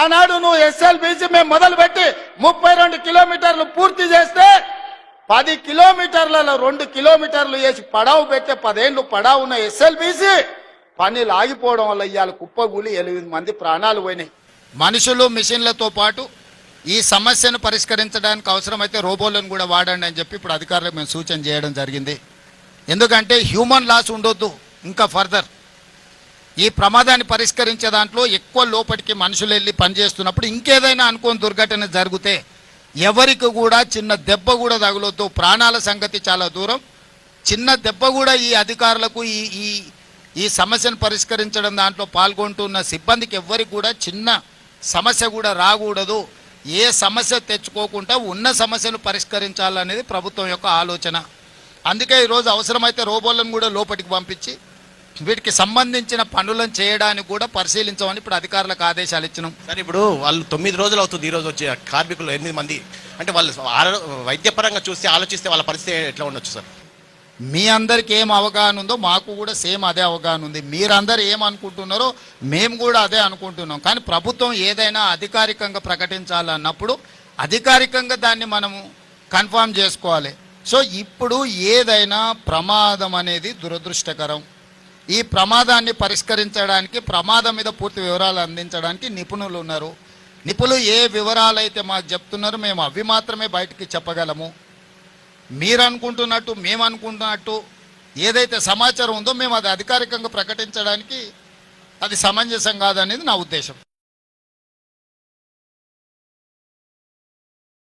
ఆనాడు నువ్వు ఎస్ఎల్బీసీ మేము మొదలుపెట్టి ముప్పై రెండు కిలోమీటర్లు పూర్తి చేస్తే పది కిలోమీటర్లలో రెండు కిలోమీటర్లు వేసి పడావు పెట్టే పదేళ్ళు పడావు ఉన్న ఎస్ఎల్బీసీ పనులు ఆగిపోవడం వల్ల ఇవాళ కుప్పగూలి ఎనిమిది మంది ప్రాణాలు పోయినాయి. మనుషులు మిషన్లతో పాటు ఈ సమస్యను పరిష్కరించడానికి అవసరమైతే రోబోలను కూడా వాడండి అని చెప్పి ఇప్పుడు అధికారులకు మేము సూచన చేయడం జరిగింది. ఎందుకంటే హ్యూమన్ లాస్ ఉండొద్దు. ఇంకా ఫర్దర్ ఈ ప్రమాదాన్ని పరిష్కరించే దాంట్లో ఎక్కువ లోపలికి మనుషులు వెళ్ళి పనిచేస్తున్నప్పుడు ఇంకేదైనా అనుకోని దుర్ఘటన జరిగితే ఎవరికి కూడా చిన్న దెబ్బ కూడా తగులొద్దు. ప్రాణాల సంగతి చాలా దూరం. చిన్న దెబ్బ కూడా ఈ అధికారులకు ఈ ఈ ఈ సమస్యను పరిష్కరించడం దాంట్లో పాల్గొంటున్న సిబ్బందికి ఎవరికి కూడా చిన్న సమస్య కూడా రాకూడదు. ఏ సమస్య తెచ్చుకోకుండా ఉన్న సమస్యను పరిష్కరించాలనేది ప్రభుత్వం యొక్క ఆలోచన. అందుకే ఈరోజు అవసరమైతే రోబోలను కూడా లోపలికి పంపించి వీటికి సంబంధించిన పనులను చేయడానికి కూడా పరిశీలించమని ఇప్పుడు అధికారులకు ఆదేశాలు ఇచ్చినాం. సార్ ఇప్పుడు వాళ్ళు తొమ్మిది రోజులు అవుతుంది ఈ రోజు వచ్చే కార్మికులు ఎనిమిది మంది. అంటే వాళ్ళు వైద్యపరంగా చూస్తే ఆలోచిస్తే వాళ్ళ పరిస్థితి ఎట్లా ఉండొచ్చు సార్? మీ అందరికి ఏం అవగాహన ఉందో మాకు కూడా సేమ్ అదే అవగాహన ఉంది. మీరందరూ ఏమనుకుంటున్నారో మేము కూడా అదే అనుకుంటున్నాం. కానీ ప్రభుత్వం ఏదైనా అధికారికంగా ప్రకటించాలన్నప్పుడు అధికారికంగా దాన్ని మనము కన్ఫర్మ్ చేసుకోవాలి. సో ఇప్పుడు ఏదైనా ప్రమాదం అనేది దురదృష్టకరం. ఈ ప్రమాదాన్ని పరిష్కరించడానికి ప్రమాదం మీద పూర్తి వివరాలు అందించడానికి నిపుణులు ఉన్నారు. నిపుణులు ఏ వివరాలు అయితే మాకు చెప్తున్నారో మేము అవి మాత్రమే బయటికి చెప్పగలము. మీరు అనుకుంటున్నట్టు మేము అనుకుంటున్నట్టు ఏదైతే సమాచారం ఉందో మేము అది అధికారికంగా ప్రకటించడానికి అది సమంజసం కాదనేది నా ఉద్దేశం.